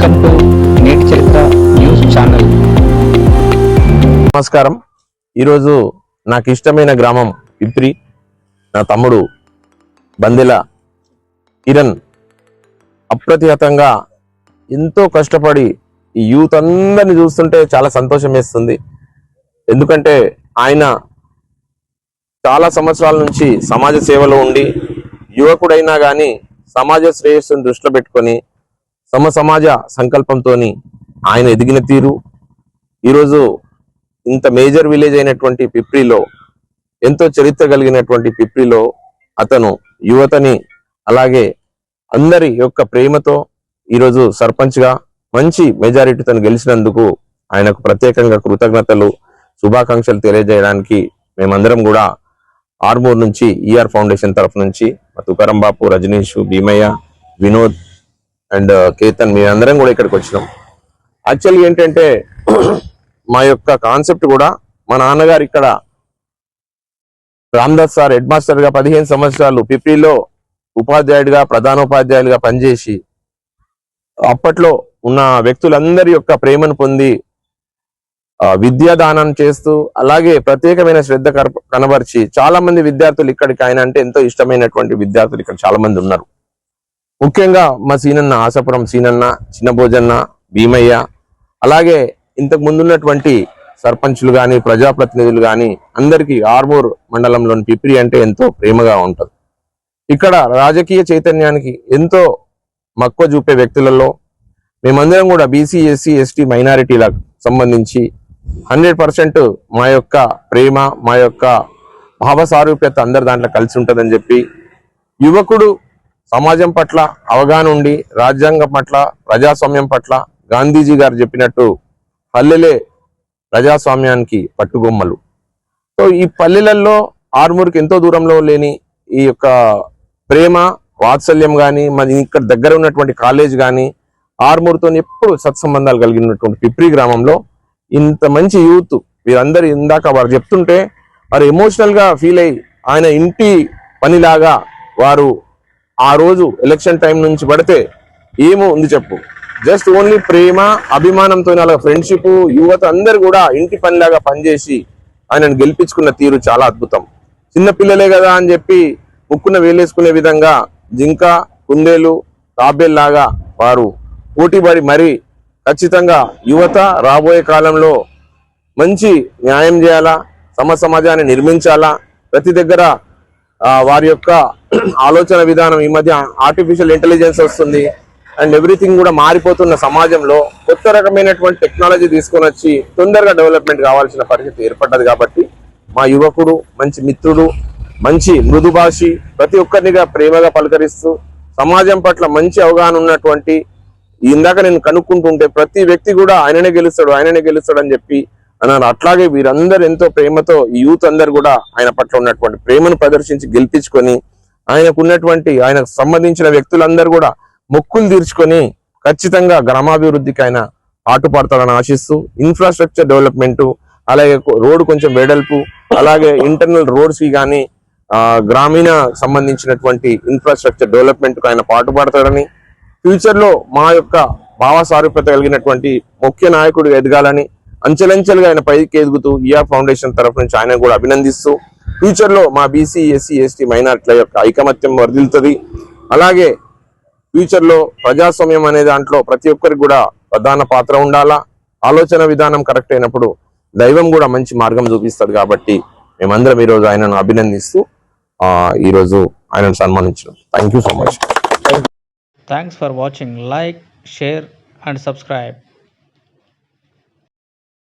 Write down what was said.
Welcome to నేటి చరిత్ర news channel. నమస్కారం. ఈరోజు నాకు ఇష్టమైన గ్రామం పిప్రి నా తమ్ముడు బందెల కిరణ్ అప్రతిహతంగా ఎంతో కష్టపడి ఈ యూత్ అందరిని చూస్తుంటే చాలా సంతోషం వేస్తుంది. ఎందుకంటే ఆయన చాలా సంవత్సరాల నుంచి సమాజ సేవలో ఉండి యువకుడైనా కానీ సమాజ శ్రేయస్సును దృష్టిలో పెట్టుకొని సమ సమాజ సంకల్పంతో ఆయన ఎదిగిన తీరు. ఈరోజు ఇంత మేజర్ విలేజ్ అయినటువంటి పిప్రిలో ఎంతో చరిత్ర కలిగినటువంటి పిప్రిలో అతను యువతని అలాగే అందరి యొక్క ప్రేమతో ఈరోజు సర్పంచ్గా మంచి మంచి మెజారిటీతో గెలిచినందుకు ఆయనకు ప్రత్యేకంగా కృతజ్ఞతలు శుభాకాంక్షలు తెలియజేయడానికి మేమందరం కూడా ఆర్మూర్ నుంచి ఈఆర్ ఫౌండేషన్ తరఫు నుంచి తుకారం బాపు రజనీష్ భీమయ్య వినోద్ అండ్ uh, కేతన్ మేమందరం కూడా ఇక్కడికి వచ్చినాం. యాక్చువల్గా ఏంటంటే మా యొక్క కాన్సెప్ట్ కూడా మా నాన్నగారు ఇక్కడ రామ్దాస్ సార్ హెడ్ మాస్టర్గా పదిహేను సంవత్సరాలు పిపిలో ఉపాధ్యాయుడిగా ప్రధానోపాధ్యాయులుగా పనిచేసి అప్పట్లో ఉన్న వ్యక్తులందరి యొక్క ప్రేమను పొంది విద్యాదానం చేస్తూ అలాగే ప్రత్యేకమైన శ్రద్ధ కనప- కనబరిచి చాలా మంది విద్యార్థులు ఇక్కడికి ఆయన అంటే ఎంతో ఇష్టమైనటువంటి విద్యార్థులు ఇక్కడ చాలా మంది ఉన్నారు. ముఖ్యంగా మా సీనన్న ఆసపురం సీనన్న చిన్నభోజన్న భీమయ్య అలాగే ఇంతకు ముందున్నటువంటి సర్పంచులు కానీ ప్రజాప్రతినిధులు కానీ అందరికీ ఆర్మూర్ మండలంలోని పిపిరి అంటే ఎంతో ప్రేమగా ఉంటుంది. ఇక్కడ రాజకీయ చైతన్యానికి ఎంతో మక్కువ చూపే వ్యక్తులలో మేమందరం కూడా బీసీ ఎస్సీ ఎస్టీ మైనారిటీలకు సంబంధించి హండ్రెడ్ పర్సెంట్ మా యొక్క ప్రేమ మా యొక్క భావ సారూప్యత అందరి దాంట్లో కలిసి ఉంటుందని చెప్పి యువకుడు సమాజం పట్ల అవగాహన ఉండి రాజ్యాంగం పట్ల ప్రజాస్వామ్యం పట్ల గాంధీజీ గారు చెప్పినట్టు పల్లెలే ప్రజాస్వామ్యానికి పట్టుగొమ్మలు. సో ఈ పల్లెలలో ఆర్మూర్కి ఎంతో దూరంలో లేని ఈ యొక్క ప్రేమ వాత్సల్యం కానీ మరి ఇక్కడ దగ్గర ఉన్నటువంటి కాలేజ్ కానీ ఆర్మూర్తో ఎప్పుడు సత్సంబంధాలు కలిగినటువంటి పిప్రి గ్రామంలో ఇంత మంచి యూత్ వీరందరూ ఇందాక వారు చెప్తుంటే వారు ఎమోషనల్గా ఫీల్ అయ్యి ఆయన ఇంటి పనిలాగా వారు ఆ రోజు ఎలక్షన్ టైం నుంచి పడితే ఏమో ఉంది చెప్పు. జస్ట్ ఓన్లీ ప్రేమ అభిమానంతో అలా ఫ్రెండ్షిప్ యువత అందరు కూడా ఇంటి పనిలాగా పనిచేసి ఆయనను గెలిపించుకున్న తీరు చాలా అద్భుతం. చిన్నపిల్లలే కదా అని చెప్పి ముక్కున వేలేసుకునే విధంగా జింక కుందేలు తాబేల్లాగా వారు పోటీపడి మరి ఖచ్చితంగా యువత రాబోయే కాలంలో మంచి న్యాయం చేయాలా? సమ సమాజాన్ని నిర్మించాలా? ప్రతి దగ్గర వారి యొక్క ఆలోచన విధానం ఈ మధ్య ఆర్టిఫిషియల్ ఇంటెలిజెన్స్ వస్తుంది అండ్ ఎవ్రీథింగ్ కూడా మారిపోతున్న సమాజంలో కొత్త రకమైనటువంటి టెక్నాలజీ తీసుకొని వచ్చి తొందరగా డెవలప్మెంట్ కావాల్సిన పరిస్థితి ఏర్పడ్డది కాబట్టి మా యువకుడు మంచి మిత్రుడు మంచి మృదుభాషి ప్రతి ఒక్కరినిగా ప్రేమగా పలకరిస్తూ సమాజం పట్ల మంచి అవగాహన ఉన్నటువంటి ఇందాక నేను కనుక్కుంటుంటే ప్రతి వ్యక్తి కూడా ఆయననే గెలుస్తాడు ఆయననే గెలుస్తాడు అని చెప్పి అన్నారు. అట్లాగే వీరందరూ ఎంతో ప్రేమతో యూత్ అందరు కూడా ఆయన పట్ల ఉన్నటువంటి ప్రేమను ప్రదర్శించి గెలిపించుకొని ఆయనకు ఉన్నటువంటి ఆయనకు సంబంధించిన వ్యక్తులందరూ కూడా మొక్కులు తీర్చుకొని ఖచ్చితంగా గ్రామాభివృద్ధికి ఆయన పాటుపడతాడని ఆశిస్తూ ఇన్ఫ్రాస్ట్రక్చర్ డెవలప్మెంట్ అలాగే రోడ్డు కొంచెం వెడల్పు అలాగే ఇంటర్నల్ రోడ్స్కి కానీ గ్రామీణ సంబంధించినటువంటి ఇన్ఫ్రాస్ట్రక్చర్ డెవలప్మెంట్కు ఆయన పాటుపడతాడని ఫ్యూచర్లో మా యొక్క భావసారూప్యత కలిగినటువంటి ముఖ్య నాయకుడు ఎదగాలని అంచెలంచెలుగా ఆయన పైకి ఎదుగుతూ ఈఆర్ ఫౌండేషన్ తరఫు నుంచి ఆయన కూడా అభినందిస్తూ ఫ్యూచర్లో మా బీసీ ఎస్సీ ఎస్టీ మైనార్టీల యొక్క ఐకమత్యం వర్ధిల్లుతుంది. అలాగే ఫ్యూచర్లో ప్రజాస్వామ్యం అనే దాంట్లో ప్రతి ఒక్కరికి కూడా ప్రధాన పాత్ర ఉండాలా? ఆలోచన విధానం కరెక్ట్ అయినప్పుడు దైవం కూడా మంచి మార్గం చూపిస్తుంది కాబట్టి మేమందరం ఈరోజు ఆయనను అభినందిస్తూ ఈరోజు ఆయనను సన్మానించడం thank you so much thanks for watching like share and subscribe